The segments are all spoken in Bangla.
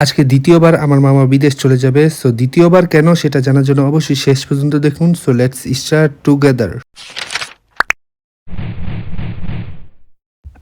আজকে দ্বিতীয়বার আমার মামা বিদেশ চলে যাবে সো দ্বিতীয়বার কেন সেটা জানার জন্য অবশ্যই শেষ পর্যন্ত দেখুন সো লেটস স্টার্ট টুগেদার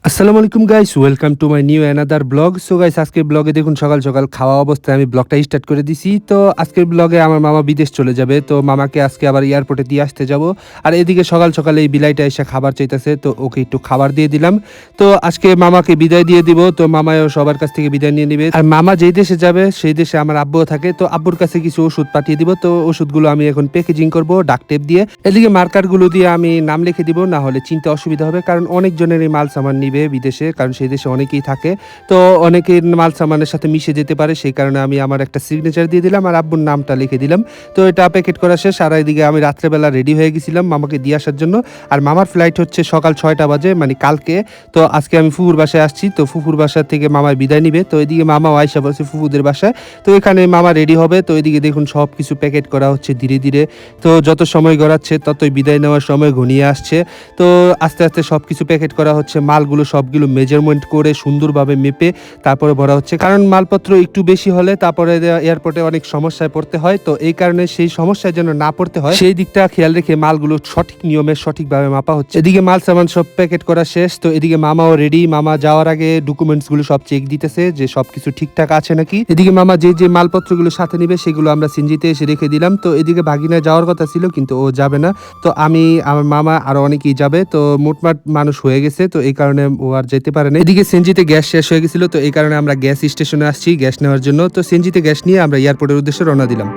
আসসালামু আলাইকুম guys welcome to my new another blog so guys আজকের ব্লগে দেখুন, সকাল সকাল খাওয়া অবস্থায় আমি ব্লগটা স্টার্ট করে দিছি। তো, আজকের ব্লগে আমার মামা বিদেশ চলে যাবে। তো, মামাকে আজকে আবার এয়ারপোর্টে দিয়ে আসতে যাব। আর এদিকে সকাল সকালে এই বিলাইটা এসে খাবার চাইতেছে। তো, ওকে একটু খাবার দিয়ে দিলাম। তো, আজকে মামাকে বিদায় দিয়ে দিব। তো মামাও সবার কাছ থেকে বিদায় নিয়ে নেবে। আর মামা যেই দেশে যাবে, সেই দেশে আমার আব্বুও থাকে। তো, আব্বুর কাছে কিছু ওষুধ পাঠিয়ে দিব। তো, ওষুধগুলো আমি এখন প্যাকেজিং করব ডাক টেপ দিয়ে। এদিকে মার্কারগুলো দিয়ে আমি নাম লিখে দিব। না হলে চিনতে অসুবিধা হবে, কারণ অনেকজনের এই মাল সামান নিবে। বিদেশে, কারণ সেই দেশে অনেকেই থাকে। তো অনেকের মাল সামানের সাথে মিশে যেতে পারে, সেই কারণে আমি আমার একটা সিগনেচার দিয়ে দিলাম আর আব্বুর নামটা লিখে দিলাম। তো এটা প্যাকেট করা শেষ, আর এদিকে আমি রাত্রেবেলা রেডি হয়ে গেছিলাম মামাকে দিয়ে আসার জন্য। আর মামার ফ্লাইট হচ্ছে সকাল ছয়টা বাজে মানে কালকে। তো আজকে আমি ফুফুর বাসায় আসছি, তো ফুফুর বাসা থেকে মামার বিদায় নিবে। তো এদিকে মামা আয়সা বলছে ফুফুদের বাসায়। তো এখানে মামা রেডি হবে, তো এদিকে দেখুন সব কিছু প্যাকেট করা হচ্ছে ধীরে ধীরে। তো যত সময় গড়াচ্ছে, ততই বিদায় নেওয়ার সময় ঘনিয়ে আসছে। তো আস্তে আস্তে সব কিছু প্যাকেট করা হচ্ছে, মালগুলো সবগুলো মেজারমেন্ট করে সুন্দরভাবে মেপে তারপরে ভরা হচ্ছে। কারণ মালপত্র একটু বেশি হলে তারপরে এয়ারপোর্টে অনেক সমস্যায় পড়তে হয়। তো এই কারণে সেই সমস্যায় যেন না পড়তে হয়। সেই দিকটা খেয়াল রেখে মালগুলো সঠিক নিয়মে সঠিকভাবে মাপা হচ্ছে। এদিকে মাল সামান সব প্যাকেট করা শেষ। তো এদিকে মামাও রেডি মামা যাওয়ার আগে ডকুমেন্টসগুলো সব চেক দিতেছে যে সবকিছু ঠিকঠাক আছে নাকি। এদিকে মামা যে যে মালপত্রগুলো সাথে নিবে সেগুলো আমরা সিনজিতে এসে রেখে দিলাম। তো এদিকে ভাগিনা যাওয়ার কথা ছিল কিন্তু ও যাবে না। তো আমি, আমার মামা আরও অনেকেই যাবে। তো মোটমাট মানুষ হয়ে গেছে। তো এই কারণে ও আর যেতে পারে না এদিকে সেনজিতে গ্যাস শেষ হয়ে গেছিল, তো এই কারণে আমরা গ্যাস স্টেশনে আসছি গ্যাস নেওয়ার জন্য। তো সেনজিতে গ্যাস নিয়ে আমরা এয়ারপোর্টের উদ্দেশ্যে রওনা দিলাম।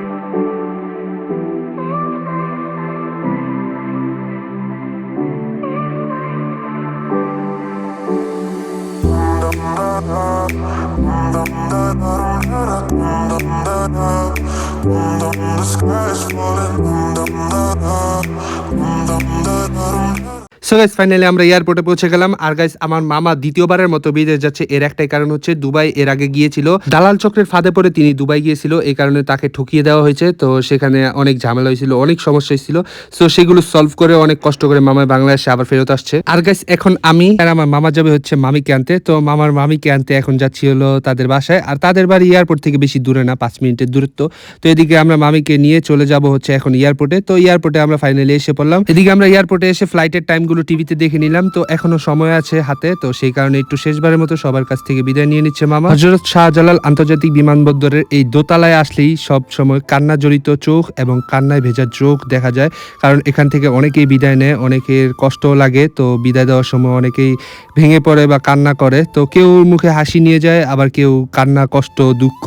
The sky is falling. So guys finally আমরা এয়ারপোর্টে পৌঁছে গেলাম। আর গাইস আমার মামা দ্বিতীয়বারের মতো বিদেশ যাচ্ছে। এর একটাই কারণ হচ্ছে দুবাই এর আগে গিয়েছিল। দালাল চক্রের ফাঁদে পড়ে তিনি দুবাই গিয়েছিল। এই কারণে তাকে ঠকিয়ে দেওয়া হয়েছে। তো সেখানে অনেক ঝামেলা হয়েছিল, অনেক সমস্যা হয়েছিল। সো সেগুলো সলভ করে অনেক কষ্ট করে মামা বাংলাদেশে আবার ফেরত আসছে। আর গাইস এখন আমি আর আমার মামা যাবে হচ্ছে মামিকে আনতে। তো মামার মামিকে আনতে এখন যাচ্ছি হলো তাদের বাসায়। আর তাদের বাড়ি এয়ারপোর্ট থেকে বেশি দূরে না, পাঁচ মিনিটের দূরত্ব। তো এদিকে আমরা মামিকে নিয়ে চলে যাব হচ্ছে এখন এয়ারপোর্টে তো এয়ারপোর্টে আমরা ফাইনালি এসে পড়লাম। এদিকে আমরা এয়ারপোর্টে এসে ফ্লাইটের টাইমগুলো টিভিতে দেখে নিলাম। তো এখনও সময় আছে হাতে, তো সেই কারণে একটু শেষবারের মতো সবার কাছ থেকে বিদায় নিয়ে নিচ্ছে মামা। হজরত শাহজালাল আন্তর্জাতিক বিমানবন্দরের এই দোতলায় আসলেই সব সময় কান্না জড়িত চোখ এবং কান্নায় ভেজা চোখ দেখা যায়। কারণ এখান থেকে অনেকেই বিদায় নেয়, অনেকের কষ্টও লাগে, তো বিদায় দেওয়ার সময় অনেকেই ভেঙে পড়ে বা কান্না করে। তো কেউ মুখে হাসি নিয়ে যায়, আবার কেউ কান্না, কষ্ট, দুঃখ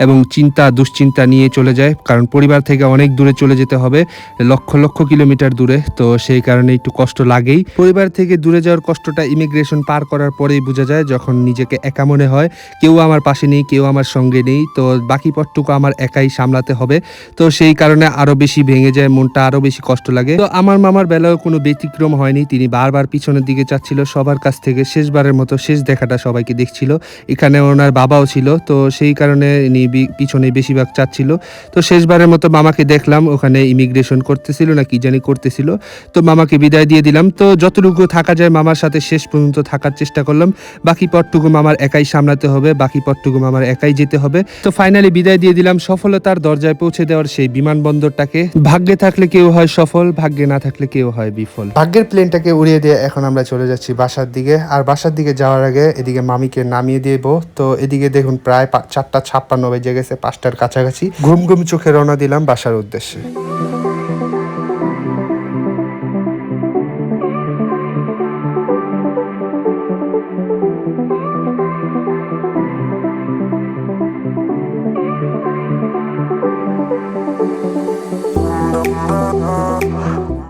এবং চিন্তা, দুশ্চিন্তা নিয়ে চলে যায়। কারণ পরিবার থেকে অনেক দূরে চলে যেতে হবে, লক্ষ লক্ষ কিলোমিটার দূরে। তো সেই কারণে একটু কষ্ট লাগেই পরিবার থেকে দূরে যাওয়ার কষ্টটা ইমিগ্রেশন পার করার পরেই বোঝা যায় যখন নিজেকে একা মনে হয়, কেউ আমার পাশে নেই, কেউ আমার সঙ্গে নেই, তো বাকি পথটুকু আমার একাই সামলাতে হবে। তো সেই কারণে আরও বেশি ভেঙে যায়, মনটা আরও বেশি কষ্ট লাগে। তো আমার মামার বেলায় কোনো ব্যতিক্রম হয়নি, তিনি বারবার পিছনের দিকে চাচ্ছিল, সবার কাছ থেকে শেষবারের মতো শেষ দেখাটা সবাইকে দেখছিল। এখানে ওনার বাবাও ছিল, তো সেই কারণে ইনি পিছনে বেশিরভাগ চাচ্ছিল। তো শেষবারের মতো মামাকে দেখলাম, ওখানে ইমিগ্রেশন করতেছিল না কি জানি করতেছিল। তো মামাকে বিদায় দিয়ে দিলাম তো যতটুকু থাকা যায় মামার সাথে শেষ পর্যন্ত থাকার চেষ্টা করলাম। বাকি পথটুকু মামার একাই সামলাতে হবে, বাকি পথটুকু মামার একাই যেতে হবে। তো ফাইনালি বিদায় দিয়ে দিলাম। সফলতার দরজায় পৌঁছে দেওয়ার সেই বিমানবন্দরটাকে। ভাগ্যে থাকলে কেউ হয় সফল, ভাগ্যে না থাকলে কেউ হয় বিফল। ভাগ্যের প্লেনটাকে উড়িয়ে দিয়ে এখন আমরা চলে যাচ্ছি বাসার দিকে। আর বাসার দিকে যাওয়ার আগে এদিকে মামিকে নামিয়ে দিব তো এদিকে দেখুন প্রায় চারটা ছাপ্পান্ন বেজে গেছে, পাঁচটার কাছাকাছি। ঘুম ঘুম চোখে রওনা দিলাম বাসার উদ্দেশ্যে।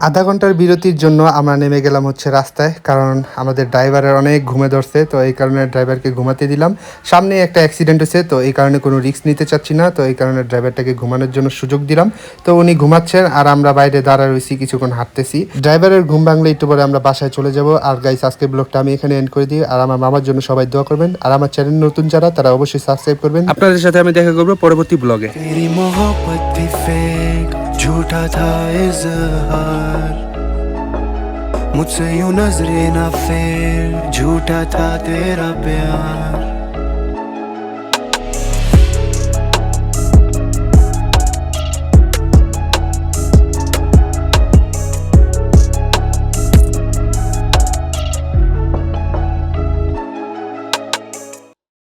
আধা ঘণ্টার বিরতির জন্য আমরা নেমে গেলাম হচ্ছে রাস্তায় কারণ আমাদের ড্রাইভারের অনেক ঘুমে ধরছে তো এই কারণে ড্রাইভারকে ঘুমাতে দিলাম। সামনে একটা অ্যাক্সিডেন্ট হয়েছে তো এই কারণে কোনো রিস্ক নিতে চাচ্ছি না তো এই কারণে ড্রাইভারটাকে ঘুমানোর জন্য সুযোগ দিলাম। তো উনি ঘুমাচ্ছেন আর আমরা বাইরে দাঁড়া রয়েছি কিছুক্ষণ হাঁটতেছি। ড্রাইভারের ঘুম ভাঙলে একটু পরে আমরা বাসায় চলে যাব। আর গাইস আজকের ব্লগটা আমি এখানে এন্ড করে দিই। আর আমার মামার জন্য সবাই দোয়া করবেন। আর আমার চ্যানেল নতুন যারা তারা অবশ্যই সাবস্ক্রাইব করবেন। আপনাদের সাথে আমি দেখা করব পরবর্তী ব্লগে झूठा था इजहार। मुझसे यूँ नजरे ना फेर झूठा था तेरा प्यार।